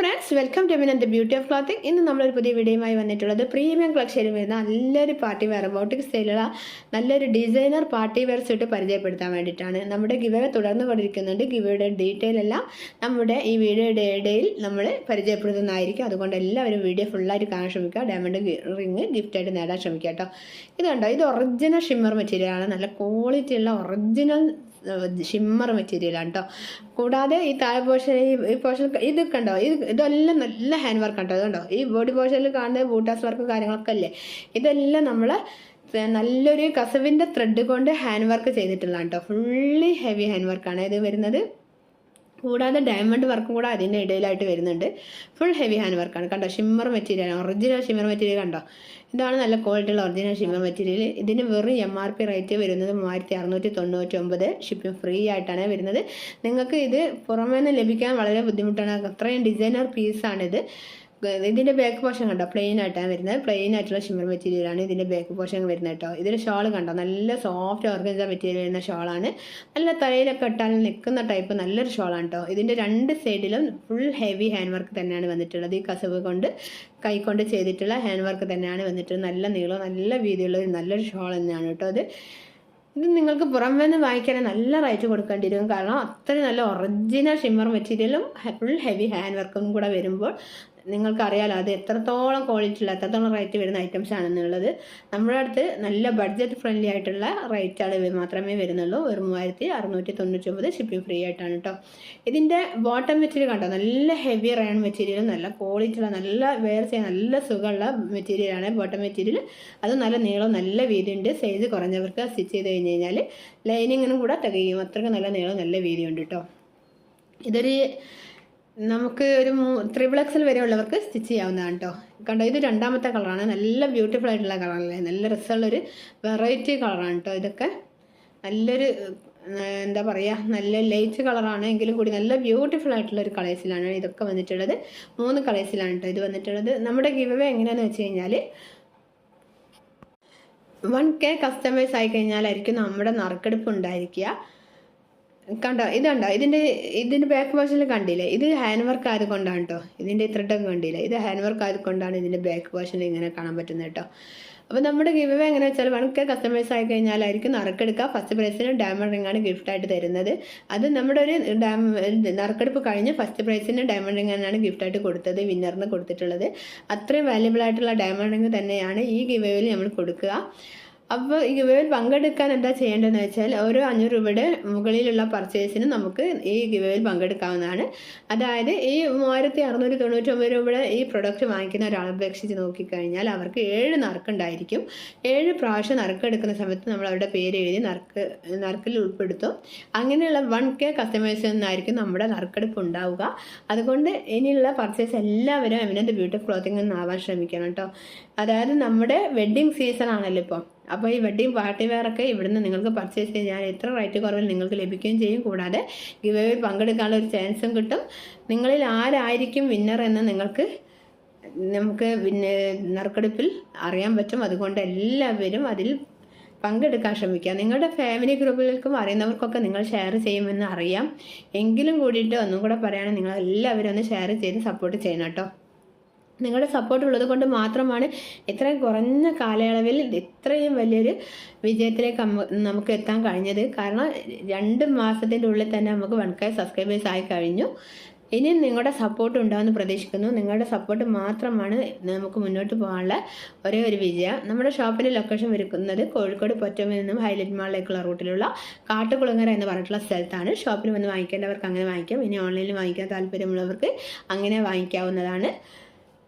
Friends welcome to Minan the beauty of clothing ഇന്ന് നമ്മളൊരു പുതിയ വീഡിയോയുമായി വന്നിട്ടുള്ളത് പ്രീമിയം കളക്ഷനിൽ വരുന്ന നല്ലൊരു പാർട്ടി വെയർ ബോട്ടിക് സ്റ്റൈലുള്ള നല്ലൊരു ഡിസൈനർ പാർട്ടി വെയർ സ്യൂട്ട് പരിചയപ്പെടുത്താൻ വേണ്ടിയിട്ടാണ്. നമ്മുടെ ഗിവയെ തുടർന്ന് കൊണ്ടിരിക്കുന്നുണ്ട്. ഗിവയുടെ ഡീറ്റെയിൽ എല്ലാം നമ്മുടെ ഈ വീഡിയോയുടെ ഇടയിൽ നമ്മൾ പരിചയപ്പെടുത്തുന്നതായിരിക്കും. അതുകൊണ്ട് എല്ലാവരും വീഡിയോ ഫുള്ളായിട്ട് കാണാൻ ശ്രമിക്കുക. ഡയമണ്ട് റിങ് ഗിഫ്റ്റായിട്ട് നേടാൻ ശ്രമിക്കുക കേട്ടോ. ഇതുണ്ടോ? ഇത് ഒറിജിനൽ ഷിമ്മർ മെറ്റീരിയലാണ് നല്ല ക്വാളിറ്റിയുള്ള ഒറിജിനൽ ഷിമ്മർ മെറ്റീരിയലാണ് കേട്ടോ കൂടാതെ ഈ താഴെ പോർഷൻ ഈ പോർഷൻ ഇത് കണ്ടോ? ഇത് ഇതെല്ലാം നല്ല ഹാൻഡ് വർക്ക് കേട്ടോ അതുകൊണ്ടോ ഈ ബോഡി പോർഷനിൽ കാണുന്ന ബൂട്ടാസ് വർക്ക് കാര്യങ്ങളൊക്കെ അല്ലേ? ഇതെല്ലാം നമ്മൾ നല്ലൊരു കസവിന്റെ ത്രെഡ് കൊണ്ട് ഹാൻഡ് വർക്ക് ചെയ്തിട്ടുള്ളതാണ് കേട്ടോ ഫുള്ളി ഹെവി ഹാൻഡ് വർക്കാണ് ഇത് വരുന്നത് കൂടാതെ ഡയമണ്ട് വർക്കും കൂടെ അതിന്റെ ഇടയിലായിട്ട് വരുന്നുണ്ട്. ഫുൾ ഹെവി ഹാൻഡ് വർക്കാണ് കണ്ടോ? Shimmer material original shimmer material കണ്ടോ? ഇതാണ് നല്ല ക്വാളിറ്റി ഉള്ള ഒറിജിനൽ ഷിമ്മർ മെറ്റീരിയൽ ഇതിന് വെറും എം ആർ പി റേറ്റ് വരുന്നത് മൂവായിരത്തി അറുന്നൂറ്റി തൊണ്ണൂറ്റി ഒമ്പത് ഷിപ്പിംഗ് ഫ്രീ ആയിട്ടാണ് വരുന്നത്. നിങ്ങൾക്ക് ഇത് പുറമേ നിന്ന് ലഭിക്കാൻ വളരെ ബുദ്ധിമുട്ടാണ്. അത്രയും ഡിസൈനർ പീസാണിത് ഇതിന്റെ ബാക്ക് പോർഷൻ കണ്ടോ? പ്ലെയിൻ ആയിട്ടാണ് വരുന്നത്. പ്ലെയിൻ ആയിട്ടുള്ള ഷിമ്മർ മെറ്റീരിയലാണ് ഇതിന്റെ ബാക്ക് പോർഷൻ വരുന്നത് കേട്ടോ. ഇതിന്റെ ഷോൾ കണ്ടോ? നല്ല സോഫ്റ്റ് ഓർഗൻസ മെറ്റീരിയൽ വരുന്ന ഷോളാണ് നല്ല തലയിലൊക്കെ ഇട്ടാൽ നിൽക്കുന്ന ടൈപ്പ് നല്ലൊരു ഷോളാണ് കേട്ടോ. ഇതിന്റെ രണ്ട് സൈഡിലും ഫുൾ ഹെവി ഹാൻഡ് വർക്ക് തന്നെയാണ് വന്നിട്ടുള്ളത്. ഈ കസവ് കൊണ്ട് കൈ കൊണ്ട് ചെയ്തിട്ടുള്ള ഹാൻഡ് വർക്ക് തന്നെയാണ് വന്നിട്ടുള്ളത്. നല്ല നീളം നല്ല വീതിയുള്ള ഒരു നല്ലൊരു ഷോൾ തന്നെയാണ് കേട്ടോ അത് ഇത് നിങ്ങൾക്ക് പുറമേ നിന്ന് വാങ്ങിക്കാൻ നല്ല റേറ്റ് കൊടുക്കേണ്ടി വരും. കാരണം അത്രയും നല്ല ഒറിജിനൽ ഷിമ്മർ മെറ്റീരിയലും ഫുൾ ഹെവി ഹാൻഡ് വർക്കും കൂടെ വരുമ്പോൾ നിങ്ങൾക്കറിയാലോ അത് എത്രത്തോളം ക്വാളിറ്റി ഉള്ള എത്രത്തോളം റേറ്റ് വരുന്ന ഐറ്റംസ് ആണെന്നുള്ളത് നമ്മുടെ അടുത്ത് നല്ല ബഡ്ജറ്റ് ഫ്രണ്ട്ലി ആയിട്ടുള്ള റേറ്റാണ് മാത്രമേ വരുന്നുള്ളൂ. ഒരു മൂവായിരത്തി അറുന്നൂറ്റി തൊണ്ണൂറ്റൊമ്പത് ഷിപ്പിംഗ് ഫ്രീ ആയിട്ടാണ് കേട്ടോ ഇതിന്റെ ബോട്ടം മെറ്റീരിയൽ കണ്ടോ? നല്ല ഹെവി റയൺ മെറ്റീരിയൽ നല്ല ക്വാളിറ്റി ഉള്ള നല്ല വെയർ ചെയ്യാൻ നല്ല സുഖമുള്ള മെറ്റീരിയലാണ് ബോട്ടം മെറ്റീരിയൽ അത് നല്ല നീളം നല്ല വീതിയുണ്ട്. സൈസ് കുറഞ്ഞവർക്ക് സ്റ്റിച്ച് ചെയ്ത് കഴിഞ്ഞ് കഴിഞ്ഞാൽ ലൈനിങ്ങിനും കൂടെ തികയും. അത്രയ്ക്ക് നല്ല നീളം നല്ല വീതിയുണ്ട് കേട്ടോ ഇതൊരു നമുക്ക് ഒരു ത്രിപിൾ എക്സൽ വരെ ഉള്ളവർക്ക് സ്റ്റിച്ച് ചെയ്യാവുന്നതാണ് കേട്ടോ കണ്ടോ ഇത് രണ്ടാമത്തെ കളറാണ്. നല്ല ബ്യൂട്ടിഫുൾ ആയിട്ടുള്ള കളറല്ലേ? നല്ല രസമുള്ളൊരു വെറൈറ്റി കളറാണ് കേട്ടോ ഇതൊക്കെ. നല്ലൊരു എന്താ പറയുക നല്ല ലൈറ്റ് കളറാണ്. എങ്കിലും കൂടി നല്ല ബ്യൂട്ടിഫുൾ ആയിട്ടുള്ള ഒരു കളേഴ്സിലാണ് ഇതൊക്കെ വന്നിട്ടുള്ളത്. മൂന്ന് കളേഴ്സിലാണ് കേട്ടോ ഇത് വന്നിട്ടുള്ളത്. നമ്മുടെ ഗിവ് എങ്ങനെയാണെന്ന് വെച്ച് കഴിഞ്ഞാൽ വൺ കെ കസ്റ്റമേഴ്സ് ആയി കഴിഞ്ഞാലായിരിക്കും നമ്മുടെ നറുക്കെടുപ്പ് ഉണ്ടായിരിക്കുക. കണ്ടോ? ഇതുണ്ടോ ഇതിന്റെ ഇതിന്റെ ബാക്ക് പോർഷനിൽ കണ്ടില്ലേ? ഇത് ഹാൻഡ് വർക്ക് ആയതുകൊണ്ടാണ് കേട്ടോ ഇതിന്റെ ത്രെഡൊക്കെ കണ്ടില്ലേ? ഇത് ഹാൻഡ് വർക്ക് ആയതുകൊണ്ടാണ് ഇതിന്റെ ബാക്ക് പോർഷനിൽ ഇങ്ങനെ കാണാൻ പറ്റുന്നത് കേട്ടോ അപ്പോൾ നമ്മുടെ അവേ എങ്ങനെ വെച്ചാൽ വൺ കെ കസ്റ്റമേഴ്സ് ആയി കഴിഞ്ഞാലായിരിക്കും നറുക്കെടുക്കുക. ഫസ്റ്റ് പ്രൈസിന് ഡയമണ്ട് റിംഗ് ആണ് ഗിഫ്റ്റായിട്ട് തരുന്നത്. അത് നമ്മുടെ ഒരു നറുക്കെടുപ്പ് കഴിഞ്ഞ് ഫസ്റ്റ് പ്രൈസിന് ഡയമണ്ട് റിംഗ് ആണ് ഗിഫ്റ്റായിട്ട് കൊടുത്തത് വിന്നറിന് കൊടുത്തിട്ടുള്ളത്. അത്രയും വാല്യബിൾ ആയിട്ടുള്ള ഡയമണ്ട് റിംഗ് തന്നെയാണ് ഈ ഗിവ് നമ്മൾ കൊടുക്കുക. അപ്പോൾ ഈ ഗിവേയിൽ പങ്കെടുക്കാൻ എന്താ ചെയ്യേണ്ടതെന്ന് വെച്ചാൽ ഓരോ അഞ്ഞൂറ് രൂപയുടെ മുകളിലുള്ള പർച്ചേസിന് നമുക്ക് ഈ ഗിവേയിൽ പങ്കെടുക്കാവുന്നതാണ്. അതായത് ഈ മൂവായിരത്തി അറുന്നൂറ്റി തൊണ്ണൂറ്റൊമ്പത് രൂപയുടെ ഈ പ്രൊഡക്റ്റ് വാങ്ങിക്കുന്ന ഒരാളെ അപേക്ഷിച്ച് നോക്കിക്കഴിഞ്ഞാൽ അവർക്ക് ഏഴ് നറുക്കുണ്ടായിരിക്കും. ഏഴ് പ്രാവശ്യം നറുക്കെടുക്കുന്ന സമയത്ത് നമ്മൾ അവരുടെ പേര് എഴുതി നറുക്ക് നറുക്കിൽ ഉൾപ്പെടുത്തും. അങ്ങനെയുള്ള വൺ കെ കസ്റ്റമേഴ്സിൽ നിന്നായിരിക്കും നമ്മുടെ നറുക്കെടുപ്പ് ഉണ്ടാവുക. അതുകൊണ്ട് ഇനിയുള്ള പർച്ചേസ് എല്ലാവരും എമിനന്റ് ബ്യൂട്ടി ക്ലോത്തിങ് ആവാൻ ശ്രമിക്കണം കേട്ടോ. അതായത് നമ്മുടെ വെഡ്ഡിങ് സീസൺ ആണല്ലോ ഇപ്പോൾ അപ്പോൾ ഈ വെഡ്ഡിങ് പാർട്ടി വെയറൊക്കെ ഇവിടുന്ന് നിങ്ങൾക്ക് പർച്ചേസ് ചെയ്യാൻ എത്ര റേറ്റ് കുറവിൽ നിങ്ങൾക്ക് ലഭിക്കുകയും ചെയ്യും. കൂടാതെ ഗിവേവിൽ പങ്കെടുക്കാനുള്ള ഒരു ചാൻസും കിട്ടും. നിങ്ങളിൽ ആരായിരിക്കും വിന്നർ എന്ന് നിങ്ങൾക്ക് നമുക്ക് പിന്നെ നറുക്കെടുപ്പിൽ അറിയാൻ പറ്റും. അതുകൊണ്ട് എല്ലാവരും അതിൽ പങ്കെടുക്കാൻ ശ്രമിക്കുക. നിങ്ങളുടെ ഫാമിലി ഗ്രൂപ്പുകൾക്കും അറിയുന്നവർക്കൊക്കെ നിങ്ങൾ ഷെയർ ചെയ്യുമെന്ന് അറിയാം. എങ്കിലും കൂടിയിട്ട് ഒന്നും കൂടെ പറയുകയാണെങ്കിൽ നിങ്ങൾ എല്ലാവരും ഒന്ന് ഷെയർ ചെയ്ത് സപ്പോർട്ട് ചെയ്യണം കേട്ടോ. നിങ്ങളുടെ സപ്പോർട്ട് ഉള്ളത് കൊണ്ട് മാത്രമാണ് ഇത്രയും കുറഞ്ഞ കാലയളവിൽ ഇത്രയും വലിയൊരു വിജയത്തിലേക്ക് നമുക്ക് എത്താൻ കഴിഞ്ഞത്. കാരണം രണ്ട് മാസത്തിന്റെ ഉള്ളിൽ തന്നെ നമുക്ക് വൺ കെ സബ്സ്ക്രൈബേഴ്സ് ആയി കഴിഞ്ഞു. ഇനി നിങ്ങളുടെ സപ്പോർട്ട് ഉണ്ടാകുമെന്ന് പ്രതീക്ഷിക്കുന്നു. നിങ്ങളുടെ സപ്പോർട്ട് മാത്രമാണ് നമുക്ക് മുന്നോട്ട് പോകാനുള്ള ഒരേ ഒരു വിജയം. നമ്മുടെ ഷോപ്പിന്റെ ലൊക്കേഷൻ വരുന്നത് കോഴിക്കോട് പൊറ്റമിൽ നിന്നും ഹൈലൈറ്റ് മാളിലേക്കുള്ള റൂട്ടിലുള്ള കാട്ടുകുളങ്ങര എന്ന് പറഞ്ഞിട്ടുള്ള സ്ഥലത്താണ്. ഷോപ്പിൽ വന്ന് വാങ്ങിക്കേണ്ടവർക്ക് അങ്ങനെ വാങ്ങിക്കാം. ഇനി ഓൺലൈനിൽ വാങ്ങിക്കാൻ താല്പര്യമുള്ളവർക്ക് അങ്ങനെ വാങ്ങിക്കാവുന്നതാണ്.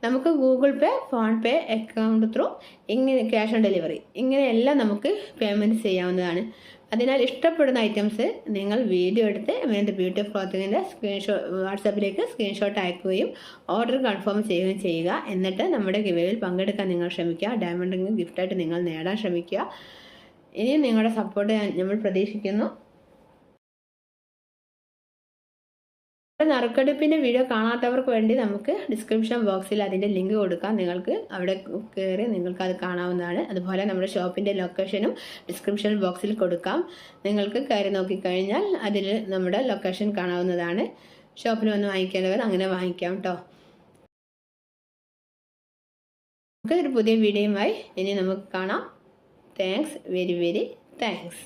നമുക്ക് Google Pay PhonePe account through ഇങ്ങനെ ക്യാഷ് ഓൺ ഡെലിവറി ഇങ്ങനെയെല്ലാം നമുക്ക് പേയ്മെന്റ് ചെയ്യാവുന്നതാണ്. അതിനാൽ ഇഷ്ടപ്പെടുന്ന ഐറ്റംസ് നിങ്ങൾ വീഡിയോ എടുത്ത് വേണ്ട ബ്യൂട്ടി ക്ലോത്തിങ്ങിന്റെ സ്ക്രീൻഷോ വാട്സാപ്പിലേക്ക് സ്ക്രീൻഷോട്ട് അയക്കുകയും ഓർഡർ കൺഫേം ചെയ്യുകയും ചെയ്യുക. എന്നിട്ട് നമ്മുടെ ഗിവേയിൽ പങ്കെടുക്കാൻ നിങ്ങൾ ശ്രമിക്കുക. ഡയമണ്ട് റിംഗ് ഗിഫ്റ്റായിട്ട് നിങ്ങൾ നേടാൻ ശ്രമിക്കുക. ഇനിയും നിങ്ങളുടെ സപ്പോർട്ട് നമ്മൾ പ്രതീക്ഷിക്കുന്നു. നറുക്കെടുപ്പിന്റെ വീഡിയോ കാണാത്തവർക്ക് വേണ്ടി നമുക്ക് ഡിസ്ക്രിപ്ഷൻ ബോക്സിൽ അതിന്റെ ലിങ്ക് കൊടുക്കാം. നിങ്ങൾക്ക് അവിടെ കയറി നിങ്ങൾക്ക് അത് കാണാവുന്നതാണ്. അതുപോലെ നമ്മുടെ ഷോപ്പിന്റെ ലൊക്കേഷനും ഡിസ്ക്രിപ്ഷൻ ബോക്സിൽ കൊടുക്കാം. നിങ്ങൾക്ക് കയറി നോക്കിക്കഴിഞ്ഞാൽ അതിൽ നമ്മുടെ ലൊക്കേഷൻ കാണാവുന്നതാണ്. ഷോപ്പിൽ വന്ന് വാങ്ങിക്കേണ്ടവർ അങ്ങനെ വാങ്ങിക്കാം കേട്ടോ നമുക്ക് ഒരു പുതിയ വീഡിയോയുമായി ഇനി നമുക്ക് കാണാം. Thanks very very thanks